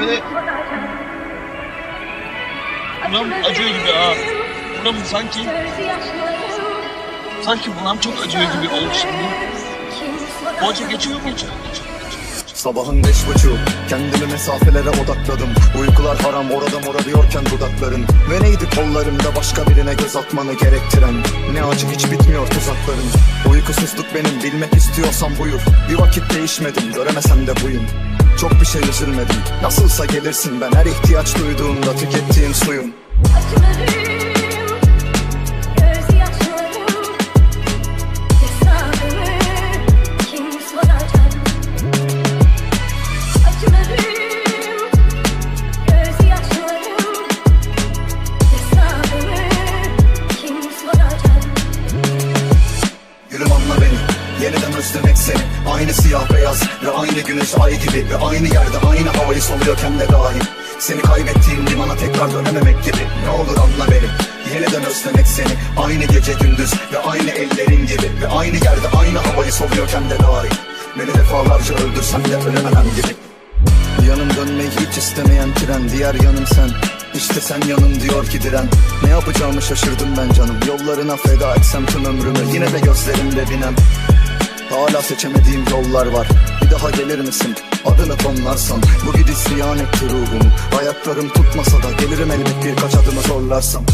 böyle buram acıyor gibi ha. Buram sanki sanki buram çok acıyor gibi oldu şimdi. Acı geçiyor mu geçiyor? geçiyor. Sabahın beş buçuğu Kendimi mesafelere odakladım Uykular haram orada mora diyorken dudakların Ve neydi kollarımda başka birine göz atmanı gerektiren Ne acı hiç bitmiyor tuzakların Uykusuzluk benim bilmek istiyorsan buyur Bir vakit değişmedim göremesem de buyum Çok bir şey üzülmedim. Nasılsa gelirsin ben her ihtiyaç duyduğumda tükettiğim suyum. Gülüm özlemek seni Aynı siyah beyaz ve aynı güneş ay gibi Ve aynı yerde aynı havayı soluyorken de dahil Seni kaybettiğim limana tekrar dönememek gibi. Ne olur anla beni. Yeniden özlemek seni. Aynı gece gündüz ve aynı ellerin gibi Ve aynı yerde aynı havayı soluyorken de dahil Beni defalarca öldürsen de ölememem gibi. Yanım dönmeyi hiç istemeyen tren Diğer yanım sen. İşte sen yanım diyor ki diren. Ne yapacağımı şaşırdım ben canım. Yollarına feda etsem tüm ömrümü Yine de gözlerimde binem Hala seçemediğim yollar var. Bir daha gelir misin? Adını tonlarsam Bu gidiş ziyan etti ruhumu Ayaklarım tutmasa da Gelirim elbet birkaç adımı zorlarsam